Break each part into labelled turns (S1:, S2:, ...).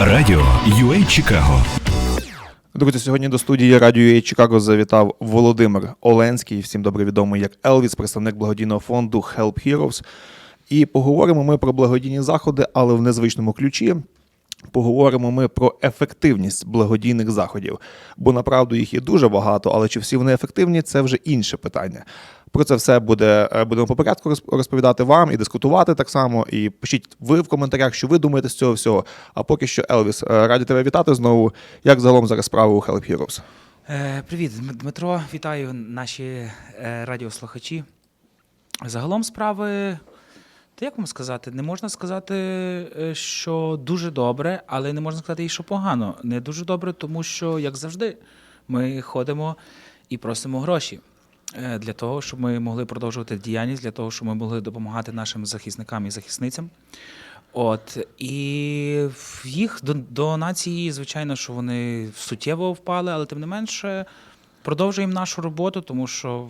S1: Радіо UA Чикаго
S2: Друзі, сьогодні до студії Радіо UA Чикаго завітав Володимир Оленський, всім добре відомий як Елвіс, представник благодійного фонду Help Heroes. І поговоримо ми про благодійні заходи, але в незвичному ключі. Поговоримо ми про ефективність благодійних заходів, бо направду їх є дуже багато, але чи всі вони ефективні, це вже інше питання. Про це все буде е, будемо по порядку розповідати вам і дискутувати так само. І пишіть ви в коментарях, що ви думаєте з цього всього. А поки що, Елвіс, е, раді тебе вітати знову. Як загалом зараз справи у Help Heroes?
S3: Е, Привіт, Дмитро. Вітаю наші радіослухачі. Загалом справи, та як вам сказати, не можна сказати, що дуже добре, але не можна сказати що погано. Не дуже добре, тому що, як завжди, ми ходимо і просимо гроші. Е, Для того, щоб ми могли продовжувати діяльність, для того, щоб ми могли допомагати нашим захисникам і захисницям. От і їх до- донації, звичайно, що вони суттєво впали, але тим не менше продовжуємо нашу роботу, тому що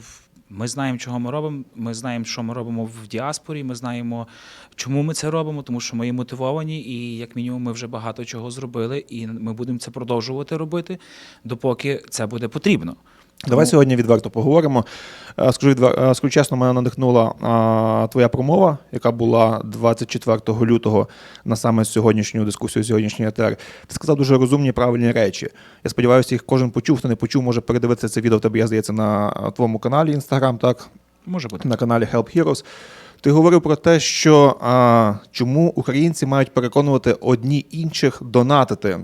S3: ми знаємо, чого ми робимо. Ми знаємо, що ми робимо в діаспорі. Ми знаємо, чому ми це робимо, тому що ми є мотивовані, і як мінімум ми вже багато чого зробили, і ми будемо це продовжувати робити, допоки це буде потрібно.
S2: Давай
S3: Тому-
S2: сьогодні відверто поговоримо. Е, Скажу, відвер- е, скажу чесно, мене надихнула а, твоя промова, яка була 24 лютого на саме сьогоднішню дискусію, сьогоднішній етер. Ти сказав дуже розумні, правильні речі. Я сподіваюся, їх кожен почув. Хто не почув, може передивитися це відео. Тебе я здається на е, твоєму каналі Інстаграм, так
S3: Може бути.
S2: на каналі Help Heroes. Ти говорив про те, що а, чому українці мають переконувати одні інших донатити.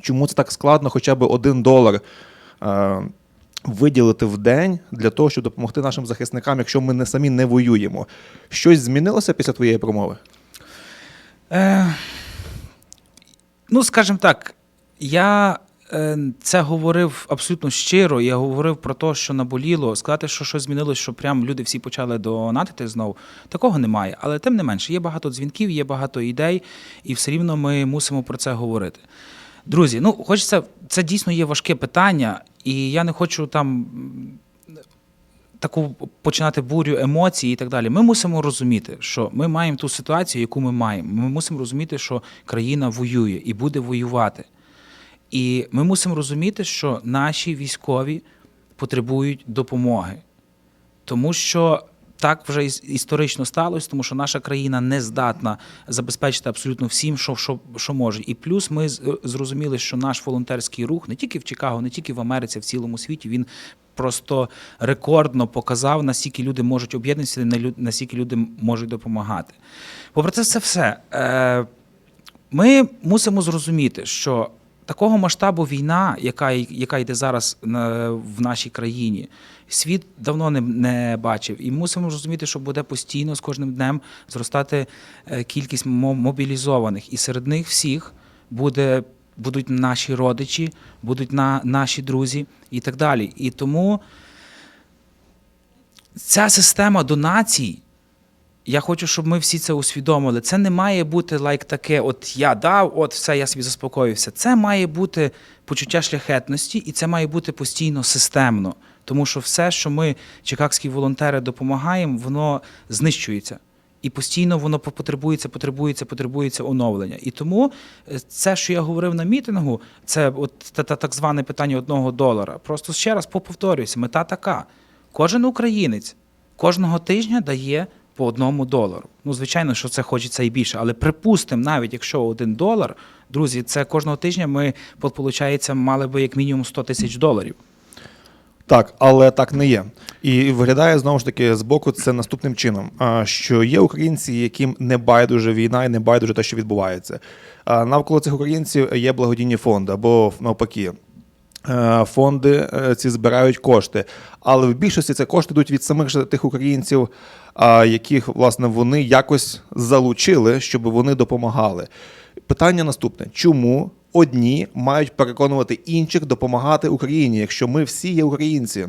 S2: Чому це так складно, хоча б один долар а, виділити в день для того, щоб допомогти нашим захисникам, якщо ми не самі не воюємо. Щось змінилося після твоєї промови?
S3: Е, ну, скажімо так, я е, це говорив абсолютно щиро. Я говорив про те, що наболіло. Сказати, що щось змінилось, що прям люди всі почали донатити знову. Такого немає. Але тим не менше, є багато дзвінків, є багато ідей, і все рівно ми мусимо про це говорити. Друзі, ну хочеться, це дійсно є важке питання, і я не хочу там таку починати бурю емоцій і так далі. Ми мусимо розуміти, що ми маємо ту ситуацію, яку ми маємо. Ми мусимо розуміти, що країна воює і буде воювати. І ми мусимо розуміти, що наші військові потребують допомоги. Тому що так вже історично сталося, тому що наша країна не здатна забезпечити абсолютно всім, що, що, що може. І плюс ми зрозуміли, що наш волонтерський рух не тільки в Чикаго, не тільки в Америці, а в цілому світі, він просто рекордно показав, наскільки люди можуть об'єднатися, наскільки люди можуть допомагати. Попри це все все. Ми мусимо зрозуміти, що такого масштабу війна, яка, яка йде зараз в нашій країні, світ давно не, не бачив. І мусимо розуміти, що буде постійно з кожним днем зростати е, кількість мо- мобілізованих. І серед них всіх буде, будуть наші родичі, будуть на, наші друзі і так далі. І тому ця система донацій. Я хочу, щоб ми всі це усвідомили. Це не має бути лайк таке, от я дав, от все, я собі заспокоївся. Це має бути почуття шляхетності, і це має бути постійно системно. Тому що все, що ми, чикагські волонтери, допомагаємо, воно знищується. І постійно воно потребується, потребується, потребується оновлення. І тому е, це, що я говорив на мітингу, це от та, та так зване питання одного долара. Просто ще раз повторююся, мета така: кожен українець кожного тижня дає по одному долару. Ну, звичайно, що це хочеться і більше, але припустимо, навіть якщо один долар, друзі, це кожного тижня ми, виходить, мали би як мінімум 100 тисяч доларів.
S2: Так, але так не є. І виглядає знову ж таки з боку це наступним чином: що є українці, яким не байдуже війна і не байдуже те, що відбувається. А навколо цих українців є благодійні фонди або навпаки. Е, Фонди е, ці збирають кошти, але в більшості це кошти йдуть від самих же тих українців, яких власне вони якось залучили, щоб вони допомагали. Питання наступне: чому одні мають переконувати інших допомагати Україні, якщо ми всі є українці?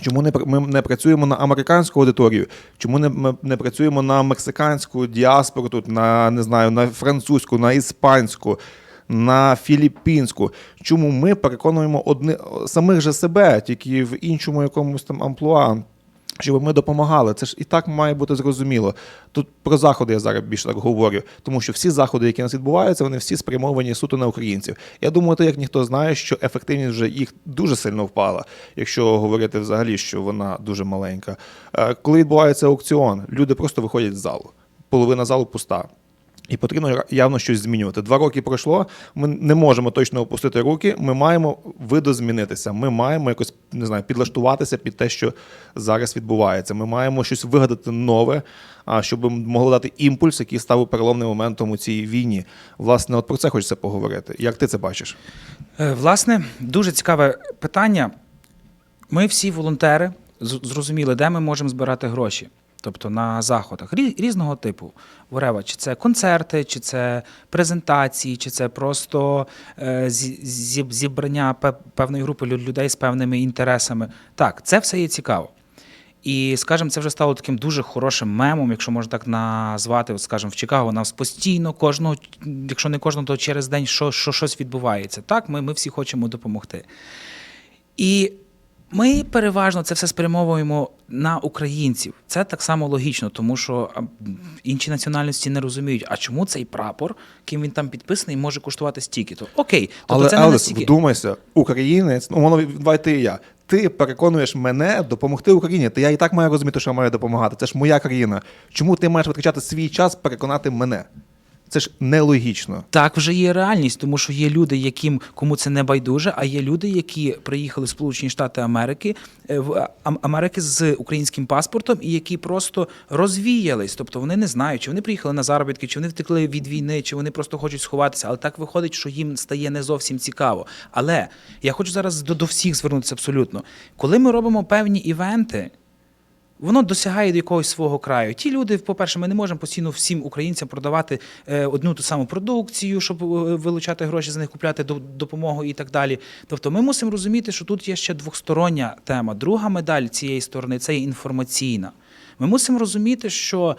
S2: Чому не ми не працюємо на американську аудиторію? Чому не ми не працюємо на мексиканську діаспору тут, на не знаю, на французьку, на іспанську, на філіппінську? Чому ми переконуємо одни самих же себе, тільки в іншому якомусь там амплуа? Щоб ми допомагали, це ж і так має бути зрозуміло. Тут про заходи я зараз більше так говорю, тому що всі заходи, які у нас відбуваються, вони всі спрямовані суто на українців. Я думаю, то як ніхто знає, що ефективність вже їх дуже сильно впала, якщо говорити взагалі, що вона дуже маленька. Е, Коли відбувається аукціон, люди просто виходять з залу. Половина залу пуста. І потрібно явно щось змінювати. Два роки пройшло. Ми не можемо точно опустити руки. Ми маємо видозмінитися. Ми маємо якось не знаю, підлаштуватися під те, що зараз відбувається. Ми маємо щось вигадати нове, а щоб могло дати імпульс, який став переломним моментом у цій війні. Власне, от про це хочеться поговорити. Як ти це бачиш?
S3: Е, Власне, дуже цікаве питання. Ми всі волонтери зрозуміли, де ми можемо збирати гроші. Тобто на заходах різного типу. Ворева, чи це концерти, чи це презентації, чи це просто е, зі- зі- зібрання певної групи людей з певними інтересами. Так, це все є цікаво. І, скажімо, це вже стало таким дуже хорошим мемом, якщо можна так назвати. От, скажімо, в Чикаго нас постійно кожного, якщо не кожного, то через день що, що щось відбувається. Так, ми, ми всі хочемо допомогти. І ми переважно це все спрямовуємо на українців. Це так само логічно, тому що інші національності не розуміють, а чому цей прапор, ким він там підписаний, може коштувати стільки. То окей, тобто
S2: Але
S3: це не
S2: Елес,
S3: настільки.
S2: вдумайся, українець, ну воно давай ти і я. Ти переконуєш мене допомогти Україні. Та я і так маю розуміти, що я маю допомагати. Це ж моя країна. Чому ти маєш витрачати свій час переконати мене? Це ж нелогічно.
S3: Так вже є реальність, тому що є люди, яким кому це не байдуже, а є люди, які приїхали в Сполучені Штати Америки е, в Америки з українським паспортом, і які просто розвіялись. Тобто вони не знають, чи вони приїхали на заробітки, чи вони втекли від війни, чи вони просто хочуть сховатися. Але так виходить, що їм стає не зовсім цікаво. Але я хочу зараз до, до всіх звернутися абсолютно. Коли ми робимо певні івенти. Воно досягає до якогось свого краю. Ті люди, по-перше, ми не можемо постійно всім українцям продавати е, одну ту саму продукцію, щоб е, вилучати гроші за них, купляти до- допомогу і так далі. Тобто ми мусимо розуміти, що тут є ще двостороння тема. Друга медаль цієї сторони це інформаційна. Ми мусимо розуміти, що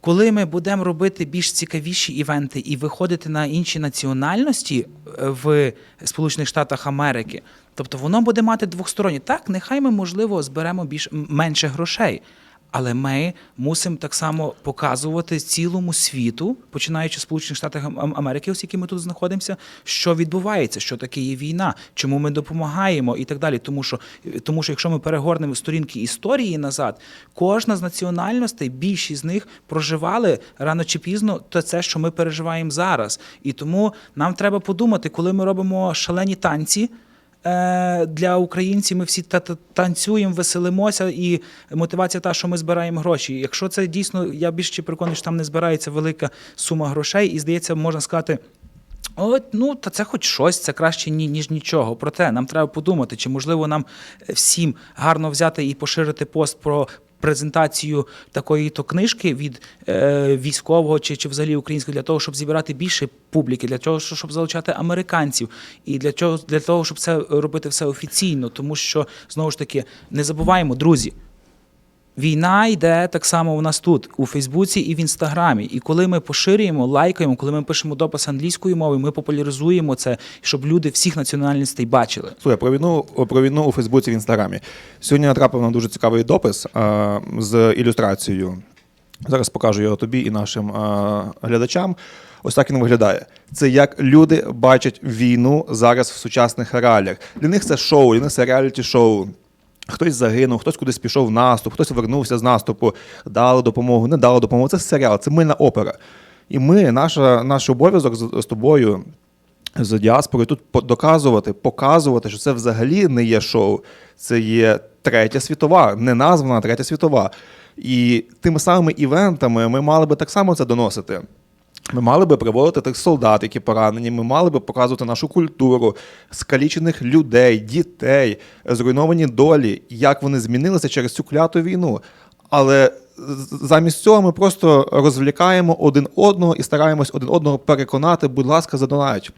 S3: коли ми будемо робити більш цікавіші івенти і виходити на інші національності е, в Сполучених Штатах Америки, тобто воно буде мати двосторонні. Так, нехай ми, можливо, зберемо більш менше грошей. Але ми мусимо так само показувати цілому світу, починаючи з Сполучених Штатів Ам- Америки, оскільки ми тут знаходимося, що відбувається, що таке є війна, чому ми допомагаємо і так далі. Тому що, тому що якщо ми перегорнемо сторінки історії назад, кожна з національностей, більшість з них проживали рано чи пізно то це, що ми переживаємо зараз. І тому нам треба подумати, коли ми робимо шалені танці. Е, Для українців ми всі та- та- танцюємо, веселимося, і мотивація та, що ми збираємо гроші. Якщо це дійсно, я більше переконаний, що там не збирається велика сума грошей, і здається, можна сказати. От, ну, та це хоч щось, це краще ні, ніж нічого. Проте нам треба подумати, чи можливо нам всім гарно взяти і поширити пост про презентацію такої то книжки від е, військового чи, чи взагалі українського для того, щоб зібрати більше публіки, для того, щоб залучати американців, і для чого для того, щоб це робити все офіційно, тому що знову ж таки не забуваємо, друзі. Війна йде так само у нас тут, у Фейсбуці і в Інстаграмі. І коли ми поширюємо, лайкаємо, коли ми пишемо допис англійською мовою, ми популяризуємо це, щоб люди всіх національностей бачили.
S2: Слухай, про війну, про війну у Фейсбуці в Інстаграмі. Сьогодні натрапив на дуже цікавий допис а, з ілюстрацією. Зараз покажу його тобі і нашим а, глядачам. Ось так він виглядає. Це як люди бачать війну зараз в сучасних реаліях. Для них це шоу, для них це реаліті-шоу. Хтось загинув, хтось кудись пішов в наступ, хтось вернувся з наступу, дали допомогу, не дали допомогу. Це серіал, це мильна опера. І ми, наша, наш обов'язок з, з тобою, з діаспорою, тут доказувати, показувати, що це взагалі не є шоу, це є третя світова, не названа третя світова. І тими самими івентами ми мали би так само це доносити. Ми мали би приводити тих солдат, які поранені. Ми мали би показувати нашу культуру, скалічених людей, дітей, зруйновані долі, як вони змінилися через цю кляту війну. Але замість цього ми просто розвлікаємо один одного і стараємось один одного переконати, будь ласка, задонать.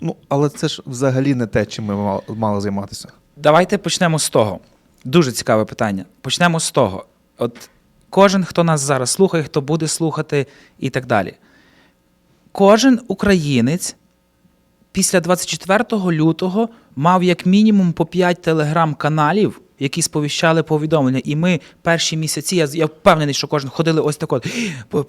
S2: Ну, але це ж взагалі не те, чим ми мали займатися.
S3: Давайте почнемо з того. Дуже цікаве питання. Почнемо з того. От кожен, хто нас зараз слухає, хто буде слухати і так далі. Кожен українець після 24 лютого мав як мінімум по 5 телеграм-каналів, які сповіщали повідомлення. І ми перші місяці, я, я впевнений, що кожен ходили ось так от,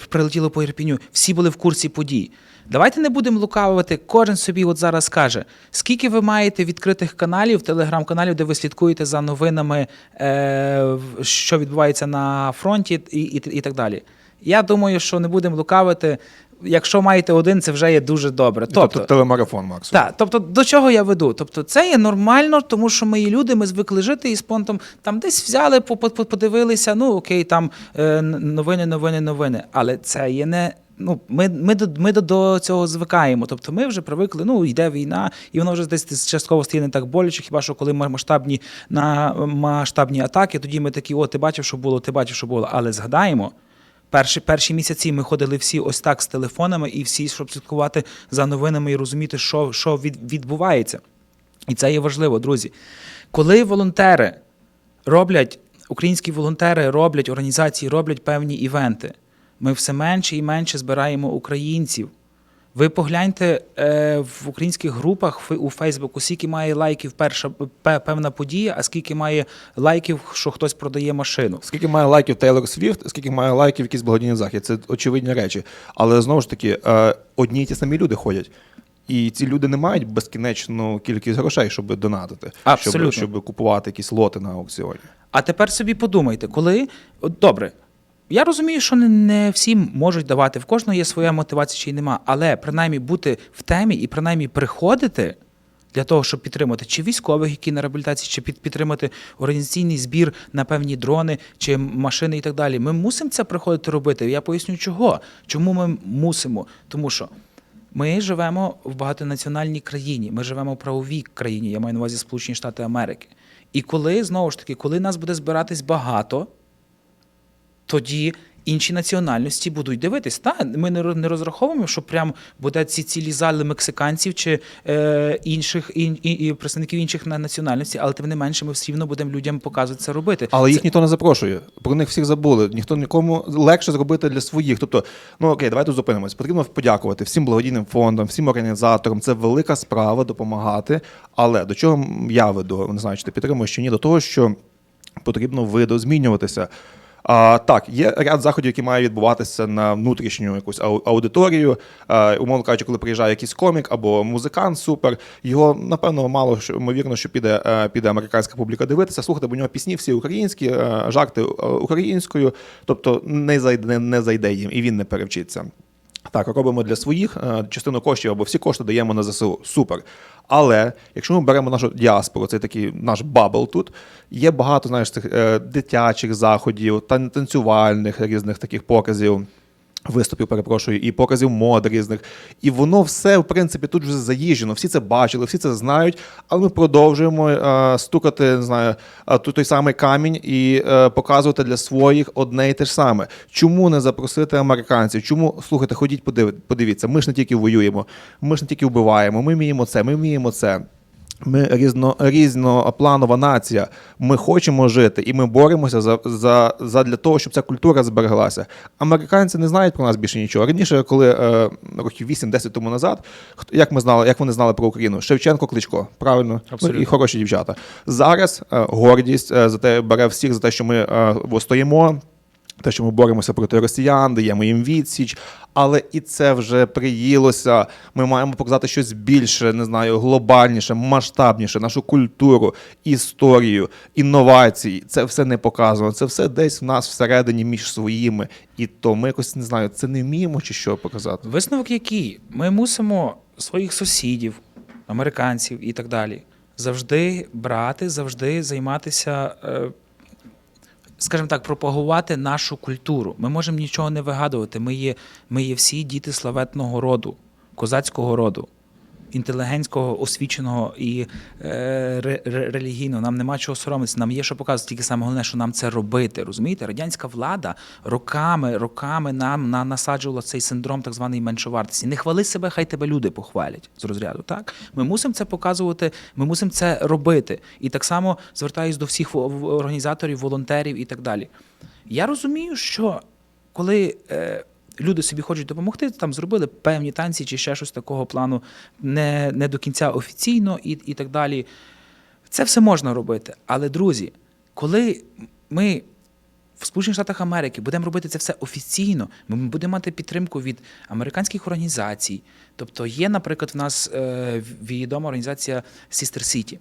S3: прилетіло по Ірпіню, всі були в курсі подій. Давайте не будемо лукавувати. Кожен собі от зараз каже, скільки ви маєте відкритих каналів, телеграм-каналів, де ви слідкуєте за новинами, е, що відбувається на фронті, і, і, і так далі. Я думаю, що не будемо лукавити. Якщо маєте один, це вже є дуже добре.
S2: Тобто, телемарафон, Макс.
S3: Так, тобто до чого я веду? Тобто, це є нормально, тому що ми є люди, ми звикли жити із понтом. Там десь взяли, по- по- подивилися. Ну окей, там е, новини, новини, новини. Але це є не. Ну, ми, ми, до, ми до, цього звикаємо. Тобто ми вже привикли, ну йде війна, і воно вже десь частково стає не так боляче. Хіба що коли ма- масштабні на масштабні атаки, тоді ми такі, о, ти бачив, що було, ти бачив, що було. Але згадаємо, Перші, перші місяці ми ходили всі ось так з телефонами, і всі, щоб слідкувати за новинами і розуміти, що, що від, відбувається. І це є важливо, друзі. Коли волонтери роблять, українські волонтери роблять організації, роблять певні івенти, ми все менше і менше збираємо українців. Ви погляньте е, в українських групах у Фейсбуку, скільки має лайків перша певна подія, а скільки має лайків, що хтось продає машину.
S2: Скільки має лайків Тейлор Свіфт, скільки має лайків якийсь благодійний захід. Це очевидні речі. Але знову ж таки, е, одні й ті самі люди ходять. І ці люди не мають безкінечну кількість грошей, щоб донатити,
S3: Абсолютно.
S2: щоб, щоб купувати якісь лоти на аукціоні.
S3: А тепер собі подумайте, коли добре. Я розумію, що не, не всі можуть давати, в кожного є своя мотивація чи й нема, але принаймні бути в темі і принаймні приходити для того, щоб підтримати чи військових, які на реабілітації, чи під, підтримати організаційний збір на певні дрони чи машини і так далі. Ми мусимо це приходити робити. Я поясню, чого. Чому ми мусимо? Тому що ми живемо в багатонаціональній країні, ми живемо в правовій країні, я маю на увазі Сполучені Штати Америки. І коли, знову ж таки, коли нас буде збиратись багато, тоді інші національності будуть дивитись. Та, ми не розраховуємо, що прям буде ці цілі зали мексиканців чи е, інших і, і, і представників інших національностей, але тим не менше ми все рівно будемо людям показувати це робити.
S2: Але
S3: Це-
S2: їх ніхто не запрошує. Про них всіх забули. Ніхто нікому легше зробити для своїх. Тобто, ну окей, давайте зупинимось. Потрібно подякувати всім благодійним фондам, всім організаторам. Це велика справа допомагати. Але до чого я веду? Не знаю, чи ти підтримуєш чи ні, до того, що потрібно видозмінюватися. А, так, є ряд заходів, які мають відбуватися на внутрішню якусь ау- аудиторію. А, умовно кажучи, коли приїжджає якийсь комік або музикант, супер. Його напевно мало що ймовірно, що піде, е, піде американська публіка дивитися, слухати, бо у нього пісні всі українські, е, жарти е, українською, тобто не зайде, не зайде їм, і він не перевчиться. Так, робимо для своїх е, частину коштів або всі кошти даємо на ЗСУ. Супер. Але якщо ми беремо нашу діаспору, це такий наш бабл тут, є багато знаєш, цих е, дитячих заходів, тан- танцювальних різних таких показів. Виступів, перепрошую, і показів мод різних. І воно все, в принципі, тут вже заїжджено. Всі це бачили, всі це знають, але ми продовжуємо е, стукати, не знаю, е, той, самий камінь і е, показувати для своїх одне і те ж саме. Чому не запросити американців? Чому слухайте, ходіть, подив, подивіться, ми ж не тільки воюємо, ми ж не тільки вбиваємо, ми вміємо це, ми вміємо це. Ми різно, різнопланова нація. Ми хочемо жити, і ми боремося за, за, за для того, щоб ця культура збереглася. Американці не знають про нас більше нічого. Раніше, коли е, років 8-10 тому назад, як ми знали, як вони знали про Україну? Шевченко Кличко, правильно,
S3: Абсолютно.
S2: Ну, і хороші дівчата. Зараз е, гордість е, за те бере всіх за те, що ми е, стоїмо. Те, що ми боремося проти росіян, даємо їм відсіч, але і це вже приїлося. Ми маємо показати щось більше, не знаю, глобальніше, масштабніше, нашу культуру, історію, інновації. Це все не показано. Це все десь в нас всередині між своїми. І то ми якось не знаю, це не вміємо чи що показати.
S3: Висновок який? Ми мусимо своїх сусідів, американців і так далі завжди брати, завжди займатися, е, скажімо так, пропагувати нашу культуру. Ми можемо нічого не вигадувати. Ми є, ми є всі діти славетного роду, козацького роду. Інтелігентського, освіченого і е, ре- ре- релігійного. Нам нема чого соромитися. Нам є що показувати. Тільки саме головне, що нам це робити. Розумієте? Радянська влада роками, роками нам на, насаджувала цей синдром так званої меншовартості. Не хвали себе, хай тебе люди похвалять з розряду. Так ми мусимо це показувати, ми мусимо це робити. І так само звертаюсь до всіх організаторів, волонтерів і так далі. Я розумію, що коли. Е, Люди собі хочуть допомогти, там зробили певні танці чи ще щось такого плану, не, не до кінця офіційно і, і так далі. Це все можна робити. Але, друзі, коли ми в Сполучених Штатах Америки будемо робити це все офіційно, ми будемо мати підтримку від американських організацій. Тобто є, наприклад, в нас е, відома організація Sister City.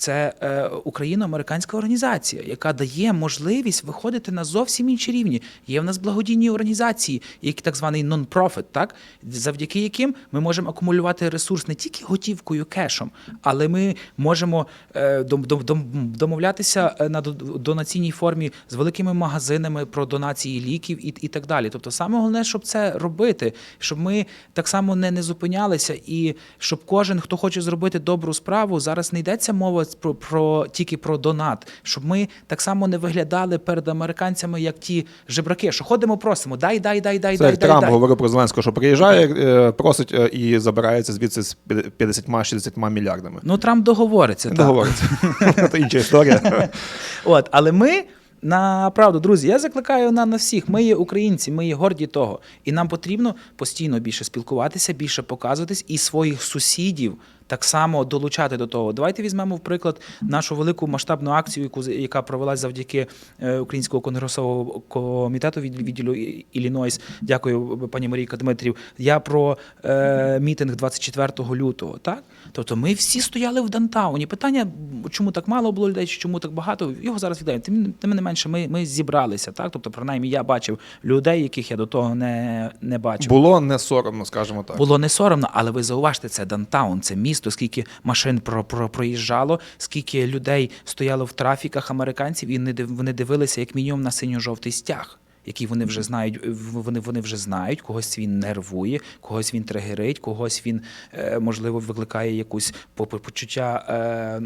S3: Це е, україно-американська організація, яка дає можливість виходити на зовсім інші рівні. Є в нас благодійні організації, які так званий non-profit, так завдяки яким ми можемо акумулювати ресурс не тільки готівкою, кешом, але ми можемо е, дом- дом- дом- домовлятися е, на донаційній формі з великими магазинами про донації ліків і, і так далі. Тобто, саме головне, щоб це робити, щоб ми так само не, не зупинялися, і щоб кожен, хто хоче зробити добру справу, зараз не йдеться мова про, про тільки про донат, щоб ми так само не виглядали перед американцями як ті жебраки, що ходимо, просимо, дай, дай, дай, дай,
S2: Це
S3: дай,
S2: як
S3: дай,
S2: Трамп
S3: дай.
S2: говорив про Зеленського, що приїжджає, е, просить е, і забирається звідси з 50-60 мільярдами.
S3: Ну Трамп договориться. Так.
S2: договориться. Це інша історія.
S3: От, але ми. На правду, друзі, я закликаю на, на всіх. Ми є українці, ми є горді того. І нам потрібно постійно більше спілкуватися, більше показуватись і своїх сусідів так само долучати до того. Давайте візьмемо в приклад нашу велику масштабну акцію, яку яка провелась завдяки е, Українського конгресового комітету від відділу Іллінойс. Дякую, пані Марійка Дмитрів. Я про е, мітинг 24 лютого. Так, тобто ми всі стояли в Дантауні. Питання, чому так мало було людей, чому так багато, його зараз віддаємо. Тим, тим не менше, ми, ми зібралися. Так, тобто, принаймні, я бачив людей, яких я до того не, не бачив.
S2: Було не соромно, скажімо так.
S3: Було не соромно, але ви зауважте, це Дантаун, це місто, скільки машин про, про, проїжджало, скільки людей стояло в трафіках американців, і вони дивилися як мінімум на синьо-жовтий стяг. Який вони вже знають, вони, вони вже знають, когось він нервує, когось він тригерить, когось він е, можливо викликає якусь по- по- почуття е,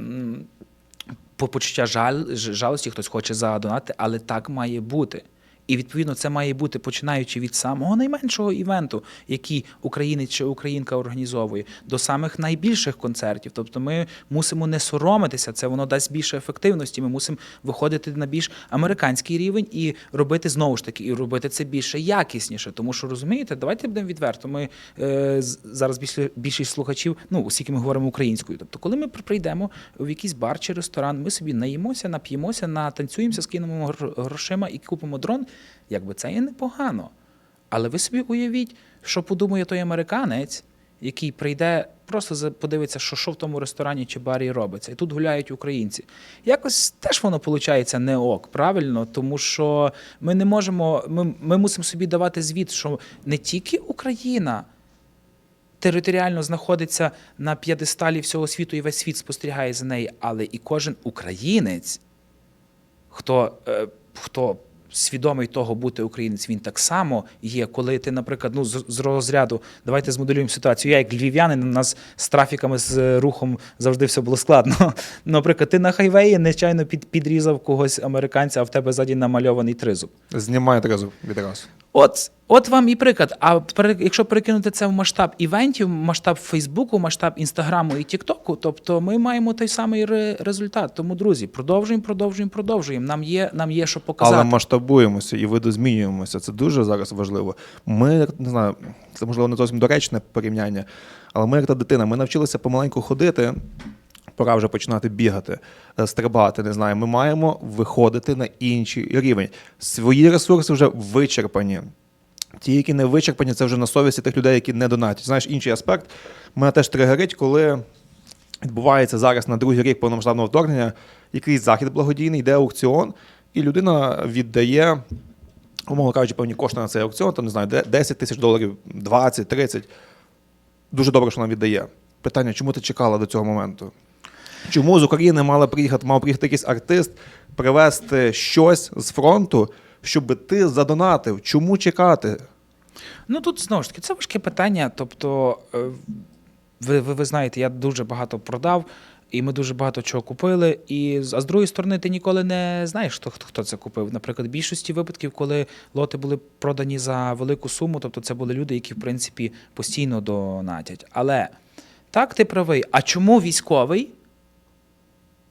S3: почуття жаль, жалості, хтось хоче задонати, але так має бути. І відповідно це має бути починаючи від самого найменшого івенту, який українець чи українка організовує, до самих найбільших концертів. Тобто ми мусимо не соромитися, це воно дасть більше ефективності. Ми мусимо виходити на більш американський рівень і робити знову ж таки, і робити це більше якісніше. Тому що розумієте, давайте будемо відверто. Ми е, зараз більше більшість слухачів, ну оскільки ми говоримо українською. Тобто, коли ми при- прийдемо в якийсь бар чи ресторан, ми собі наїмося, нап'ємося, натанцюємося, скинемо гро- грошима і купимо дрон. Якби це є непогано. Але ви собі уявіть, що подумає той американець, який прийде, просто подивиться, що, що в тому ресторані чи барі робиться. І тут гуляють українці. Якось теж воно виходить не ок, правильно? Тому що ми не можемо, ми, ми мусимо собі давати звіт, що не тільки Україна територіально знаходиться на п'єдесталі всього світу, і весь світ спостерігає за нею, але і кожен українець, хто, е, хто свідомий того бути українець, він так само є, коли ти, наприклад, ну з, розряду, давайте змоделюємо ситуацію. Я як львів'янин, у нас з трафіками з е, рухом завжди все було складно. Наприклад, ти на хайвеї нечайно під, підрізав когось американця, а в тебе ззаді намальований тризуб.
S2: Знімає трезу відразу.
S3: От, от вам і приклад. А якщо перекинути це в масштаб івентів, масштаб Фейсбуку, масштаб Інстаграму і Тіктоку, тобто ми маємо той самий ре- результат. Тому, друзі, продовжуємо, продовжуємо, продовжуємо. Нам є, нам є що показати.
S2: Але масштабуємося і видозмінюємося. Це дуже зараз важливо. Ми не знаю, це можливо не зовсім доречне порівняння, але ми, як та дитина, ми навчилися помаленьку ходити. Пора вже починати бігати, е, стрибати. Не знаю. Ми маємо виходити на інший рівень. Свої ресурси вже вичерпані. Ті, які не вичерпані, це вже на совісті тих людей, які не донатять. Знаєш, інший аспект. Мене теж тригерить, коли відбувається зараз на другий рік повномасштабного вторгнення якийсь захід благодійний, йде аукціон, і людина віддає, умовно кажучи, певні кошти на цей аукціон, там не знаю, 10 тисяч доларів, 20, 30. Дуже добре, що вона віддає. Питання, чому ти чекала до цього моменту? Чому з України мала приїхати, мав приїхати якийсь артист, привезти щось з фронту, щоб ти задонатив? Чому чекати?
S3: Ну тут знову ж таки це важке питання. Тобто, е, ви, ви, ви знаєте, я дуже багато продав, і ми дуже багато чого купили. І а з другої сторони, ти ніколи не знаєш, хто хто це купив. Наприклад, в більшості випадків, коли лоти були продані за велику суму, тобто це були люди, які в принципі постійно донатять. Але так, ти правий. А чому військовий?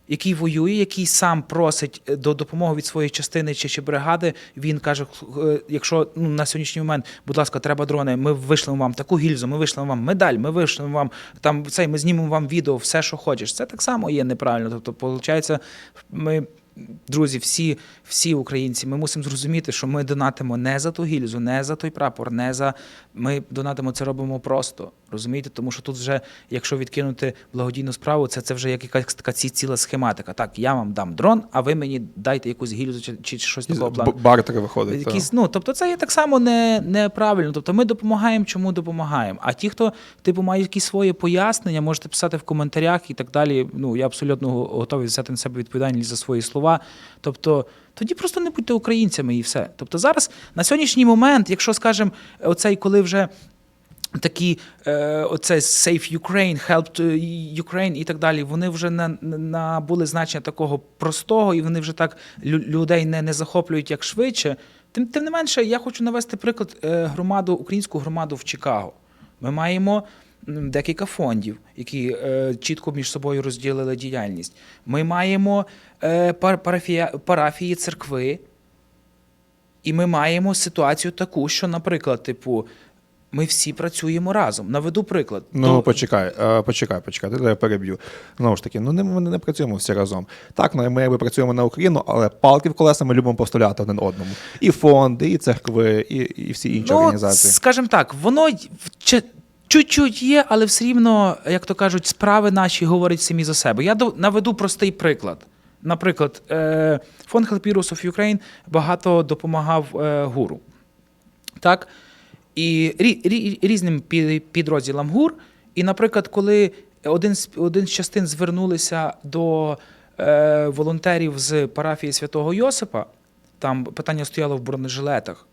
S3: Який воює, який сам просить е, до допомоги від своєї частини чи, чи бригади. Він каже: «Х- е, якщо ну, на сьогоднішній момент, будь ласка, треба дрони, ми вишлемо вам таку гільзу, ми вишлемо вам медаль, ми вишлемо вам там цей, ми знімемо вам відео, все, що хочеш. Це так само є неправильно. Тобто, виходить, ми. Друзі, всі, всі українці, ми мусимо зрозуміти, що ми донатимо не за ту гільзу, не за той прапор, не за ми донатимо це робимо просто. Розумієте? Тому що тут вже, якщо відкинути благодійну справу, це, це вже як якась така ці- ціла схематика. Так, я вам дам дрон, а ви мені дайте якусь гільзу чи, чи щось такого плану.
S2: Б- Бартери виходить. та.
S3: Якісь, ну, тобто це є так само не, неправильно. Тобто ми допомагаємо, чому допомагаємо. А ті, хто типу мають якісь свої пояснення, можете писати в коментарях і так далі. Ну я абсолютно готовий взяти на себе відповідальність за свої слова. Тобто, тоді просто не будьте українцями і все. Тобто, зараз на сьогоднішній момент, якщо скажемо, оцей, коли вже. Такі е, оце Save Ukraine, Help Ukraine і так далі. Вони вже на, набули значення такого простого, і вони вже так лю- людей не, не захоплюють як швидше. Тим, тим не менше, я хочу навести приклад е, громаду, українську громаду в Чикаго. Ми маємо декілька фондів, які е, чітко між собою розділили діяльність. Ми маємо е, пар, парафія, парафії, церкви, і ми маємо ситуацію таку, що, наприклад, типу, ми всі працюємо разом. Наведу приклад.
S2: Ну,
S3: То-
S2: почекай, е, почекай, почекай, ти я переб'ю. Знову ж таки, ну не, ми не працюємо всі разом. Так, ну, ми якби працюємо на Україну, але палки в колеса ми любимо поставляти один одному. І фонди, і церкви, і, і всі інші організації.
S3: Ну, Скажімо так, воно чуть-чуть є, але все рівно, як то кажуть, справи наші говорять самі за себе. Я наведу простий приклад. Наприклад, е, фонд Help Heroes of Ukraine багато допомагав е, гуру. Так? І рі, рі, різним пі- підрозділам ГУР. І, наприклад, коли один з, один з частин звернулися до е, волонтерів з парафії святого Йосипа, там питання стояло в бронежилетах.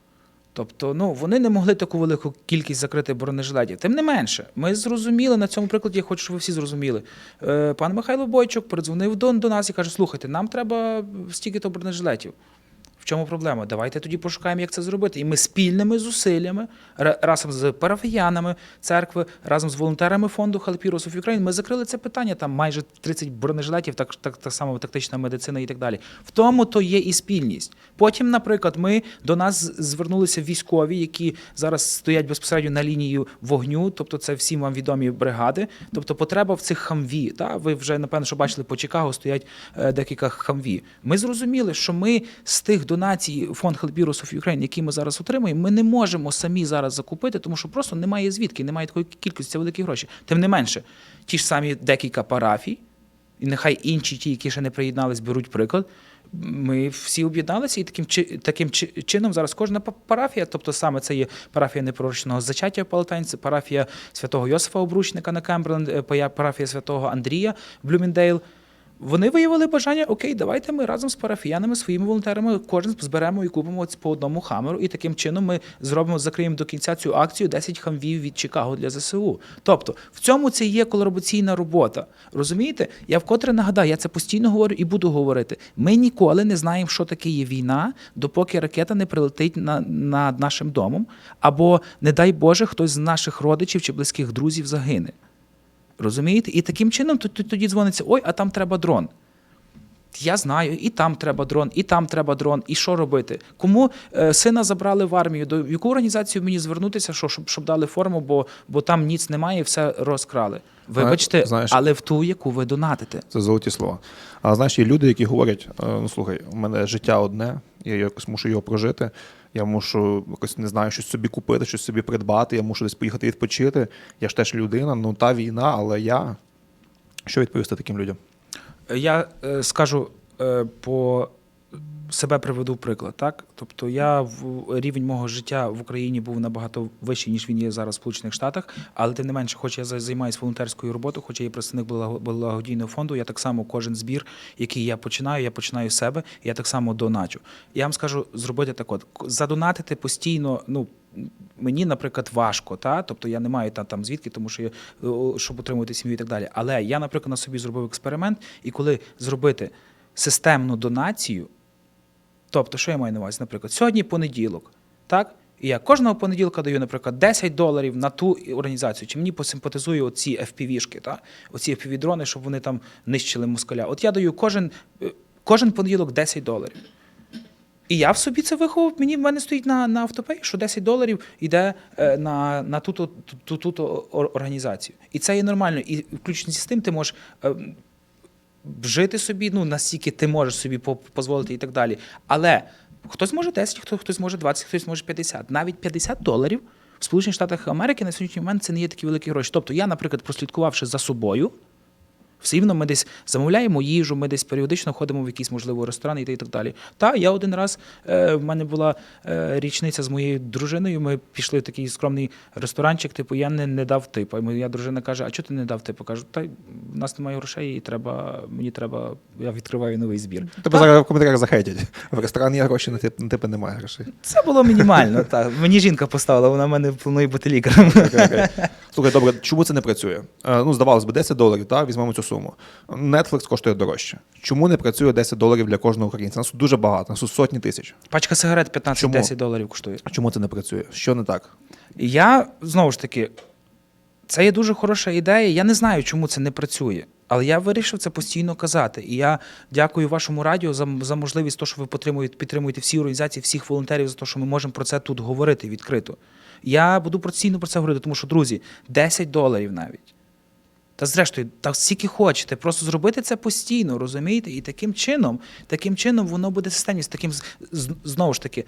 S3: Тобто, ну вони не могли таку велику кількість закрити бронежилетів. Тим не менше, ми зрозуміли на цьому прикладі, я хочу, щоб ви всі зрозуміли. Е, пан Михайло Бойчук передзвонив до, до нас і каже: слухайте, нам треба стільки-то бронежилетів. Чому проблема? Давайте тоді пошукаємо, як це зробити. І ми спільними зусиллями разом з парафіянами церкви, разом з волонтерами фонду Heroes of ми закрили це питання. Там майже 30 бронежилетів, так, так, так само тактична медицина і так далі. В тому то є і спільність. Потім, наприклад, ми до нас звернулися військові, які зараз стоять безпосередньо на лінії вогню, тобто це всім вам відомі бригади. Тобто потреба в цих хамві. Та? Ви вже напевно, що бачили по Чикаго стоять е, декілька хамві. Ми зрозуміли, що ми з тих донацій фонд of Ukraine, які ми зараз отримуємо, ми не можемо самі зараз закупити, тому що просто немає звідки, немає такої кількості, це великі гроші. Тим не менше, ті ж самі декілька парафій, і нехай інші, ті, які ще не приєднались, беруть приклад. Ми всі об'єдналися, і таким таким чином зараз кожна парафія, тобто саме це є парафія непорочного зачаття в Палатань, це парафія святого Йосифа Обручника на Кемберленд, е, парафія святого Андрія Блюміндейл. Вони виявили бажання, окей, давайте ми разом з парафіянами, своїми волонтерами, кожен зберемо і купимо по одному хамеру, і таким чином ми зробимо, закриємо до кінця цю акцію 10 хамвів від Чикаго для ЗСУ. Тобто в цьому це є колабораційна робота. Розумієте? Я вкотре нагадаю, я це постійно говорю і буду говорити. Ми ніколи не знаємо, що таке є війна, допоки ракета не прилетить на, над нашим домом, або, не дай Боже, хтось з наших родичів чи близьких друзів загине. Розумієте? І таким чином тоді дзвониться: ой, а там треба дрон. Я знаю, і там треба дрон, і там треба дрон. І що робити? Кому е, сина забрали в армію? До яку організацію мені звернутися, що, щоб, щоб дали форму, бо, бо там ніц немає, і все розкрали. Вибачте,
S2: знаєш-
S3: але в ту, яку ви донатите.
S2: Це золоті слова. А знаєш, є люди, які говорять: е, ну слухай, у мене життя одне, я якось мушу його прожити. Я мушу якось не знаю, щось собі купити, щось собі придбати, я мушу десь поїхати відпочити. Я ж теж людина, ну та війна, але я. Що відповісти таким людям?
S3: Я е, скажу е, по себе приведу приклад, так? Тобто я в рівень мого життя в Україні був набагато вищий, ніж він є зараз в Сполучених Штатах, але тим не менше, хоч я за- займаюся волонтерською роботою, хоч я є представник благо- благодійного фонду, я так само кожен збір, який я починаю, я починаю з себе, я так само доначу. Я вам скажу зробити так: от задонатити постійно, ну. Мені, наприклад, важко, та? тобто я не маю та, там звідки, тому що я, щоб утримувати сім'ю і так далі. Але я, наприклад, на собі зробив експеримент, і коли зробити системну донацію, тобто, що я маю на увазі, наприклад, сьогодні понеділок, так? І я кожного понеділка даю, наприклад, 10 доларів на ту організацію, чи мені посимпатизує оці FPV-шки, та? оці FPV-дрони, щоб вони там нищили москаля. От я даю кожен, е, кожен понеділок 10 доларів. І я в собі це виховав. Мені в мене стоїть на, на автопей, що 10 доларів йде е, на, на ту, ту, ту, ту, організацію. І це є нормально. І включно з тим ти можеш. Жити собі, ну наскільки ти можеш собі дозволити і так далі. Але хтось може 10, хто- хтось може 20, хтось може 50. Навіть 50 доларів в Сполучених Штатах Америки на сьогоднішній момент це не є такі великі гроші. Тобто я, наприклад, прослідкувавши за собою. Все рівно ми десь замовляємо їжу, ми десь періодично ходимо в якісь, можливо, ресторани і так далі. Та я один раз е, в мене була е, річниця з моєю дружиною. Ми пішли в такий скромний ресторанчик. Типу, я не, не дав типу. І моя дружина каже: А чого ти не дав типу? Кажу, та в нас немає грошей, і треба, мені треба, я відкриваю новий збір.
S2: Тебе зараз в коментарях захейтять. В ресторані є гроші, на тип- на тебе немає грошей.
S3: Це було мінімально. так. Мені жінка поставила, вона в мене планує бути лікарем.
S2: Слухай, добре, чому це не працює? Е, Ну, здавалось би, 10 доларів, так, візьмемо цю суму. Netflix коштує дорожче. Чому не працює 10 доларів для кожного українця? Нас тут дуже багато, нас тут сотні тисяч.
S3: Пачка сигарет
S2: Чому?
S3: 15-10 доларів коштує.
S2: Чому це не працює? Що не так?
S3: Я знову ж таки, це є дуже хороша ідея. Я не знаю, чому це не працює. Але я вирішив це постійно казати. І я дякую вашому радіо за, за можливість, того, що ви підтримуєте, підтримуєте всі організації, всіх волонтерів за те, що ми можемо про це тут говорити відкрито. Я буду постійно про це говорити, тому що, друзі, 10 доларів навіть. Та зрештою, так скільки хочете, просто зробити це постійно, розумієте? І таким чином, таким чином воно буде системність. Таким знову ж таки,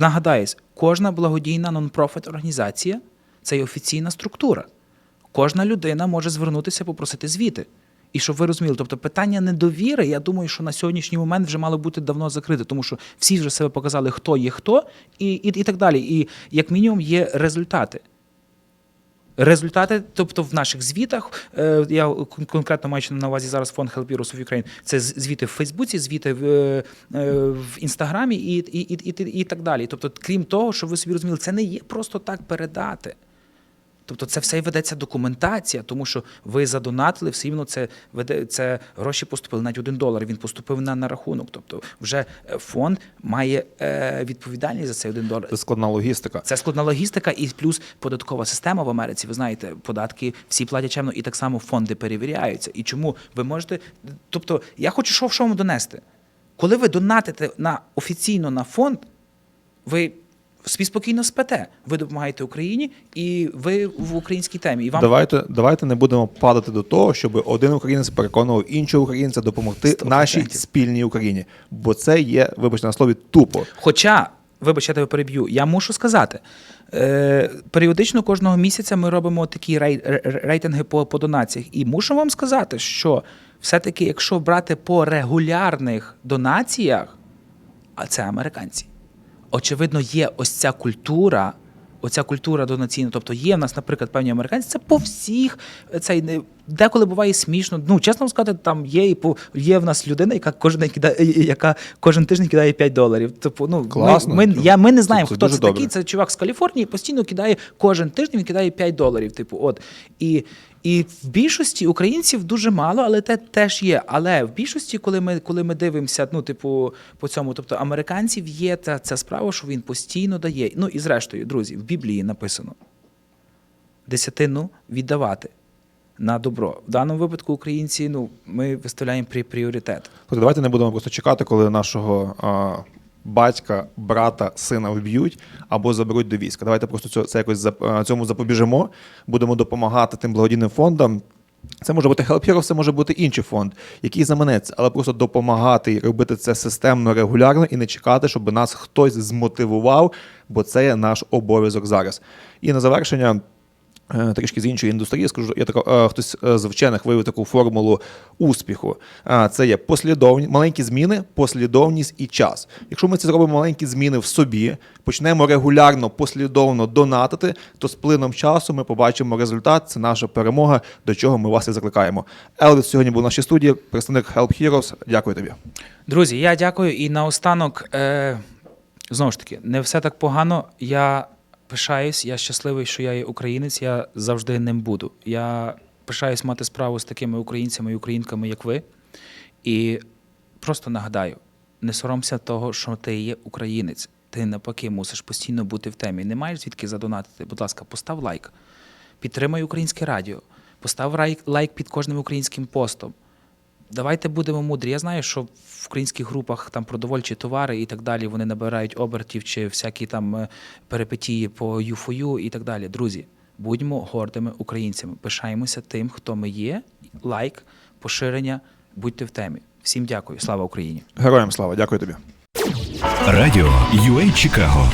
S3: нагадаюсь, кожна благодійна нон-профіт організація це є офіційна структура. Кожна людина може звернутися, попросити звіти. І щоб ви розуміли, тобто питання недовіри, я думаю, що на сьогоднішній момент вже мало бути давно закрите, тому що всі вже себе показали, хто є хто, і, і, і так далі. І як мінімум є результати. Результати, тобто в наших звітах, е, я конкретно маю на увазі зараз фонд Help Heroes of Ukraine, це звіти в Фейсбуці, звіти в, е, е, в Інстаграмі і, і, і, і, і так далі. Тобто, крім того, що ви собі розуміли, це не є просто так передати. Тобто це все й ведеться документація, тому що ви задонатили, все рівно це веде це гроші поступили навіть один долар. Він поступив на, на рахунок. Тобто, вже е, фонд має е, відповідальність за цей один долар.
S2: Це складна логістика.
S3: Це складна логістика і плюс податкова система в Америці. Ви знаєте, податки всі платять чемно, і так само фонди перевіряються. І чому ви можете. Тобто, я хочу що, що вам донести. Коли ви донатите на офіційно на фонд, ви собі спокійно спите. Ви допомагаєте Україні, і ви в українській темі. І вам
S2: Давайте, давайте не будемо падати до того, щоб один українець переконував іншого українця допомогти
S3: Сто
S2: нашій спільній Україні. Бо це є, вибачте на слові, тупо.
S3: Хоча, вибач, я тебе переб'ю, я мушу сказати. Е, періодично кожного місяця ми робимо такі рей, рейтинги по, по донаціях. І мушу вам сказати, що все-таки, якщо брати по регулярних донаціях, а це американці, очевидно, є ось ця культура. Оця культура донаційна, тобто є в нас, наприклад, певні американці, це по всіх. Цей не- деколи буває смішно. Ну, чесно вам сказати, там є і по є в нас людина, яка кожен день кидає, яка кожен тиждень кидає 5 доларів. Тобто, ну
S2: Класно.
S3: Ми, ми, я, ми не знаємо,
S2: Це-
S3: хто це такий. Це чувак з Каліфорнії, постійно кидає кожен тиждень, він кидає 5 доларів. Типу, от і. І в більшості українців дуже мало, але те теж є. Але в більшості, коли ми коли ми дивимося, ну типу по цьому, тобто американців є та ця справа, що він постійно дає. Ну і зрештою, друзі, в Біблії написано десятину віддавати на добро. В даному випадку українці, ну ми виставляємо прі- пріоритет.
S2: Давайте не будемо просто чекати, коли нашого батька, брата, сина вб'ють або заберуть до війська. Давайте просто це якось зап- цьому запобіжимо, будемо допомагати тим благодійним фондам. Це може бути Help Heroes, це може бути інший фонд, який заманеться, але просто допомагати і робити це системно, регулярно і не чекати, щоб нас хтось змотивував, бо це є наш обов'язок зараз. І на завершення. Е, Трішки з іншої індустрії, скажу, я тако, е, хтось е, з вчених вивів таку формулу успіху. Це є послідовні, маленькі зміни, послідовність і час. Якщо ми це зробимо маленькі зміни в собі, почнемо регулярно, послідовно донатити, то з плином часу ми побачимо результат. Це наша перемога, до чого ми вас і закликаємо. Елвіс сьогодні був в нашій студії, представник Help Heroes. Дякую тобі.
S3: Друзі, я дякую. І наостанок, е, знову ж таки, не все так погано. Я пишаюсь, я щасливий, що я є українець, я завжди ним буду. Я пишаюсь мати справу з такими українцями і українками, як ви. І просто нагадаю: не соромся того, що ти є українець. Ти навпаки мусиш постійно бути в темі. Не маєш звідки задонатити. Будь ласка, постав лайк, підтримай українське радіо, постав лайк під кожним українським постом. Давайте будемо мудрі. Я знаю, що в українських групах там продовольчі товари і так далі вони набирають обертів чи всякі там е, перипетії по юфою і так далі. Друзі, будьмо гордими українцями. Пишаємося тим, хто ми є. Лайк, поширення, будьте в темі. Всім дякую, слава Україні!
S2: Героям слава, дякую тобі.
S1: Радіо UA Чикаго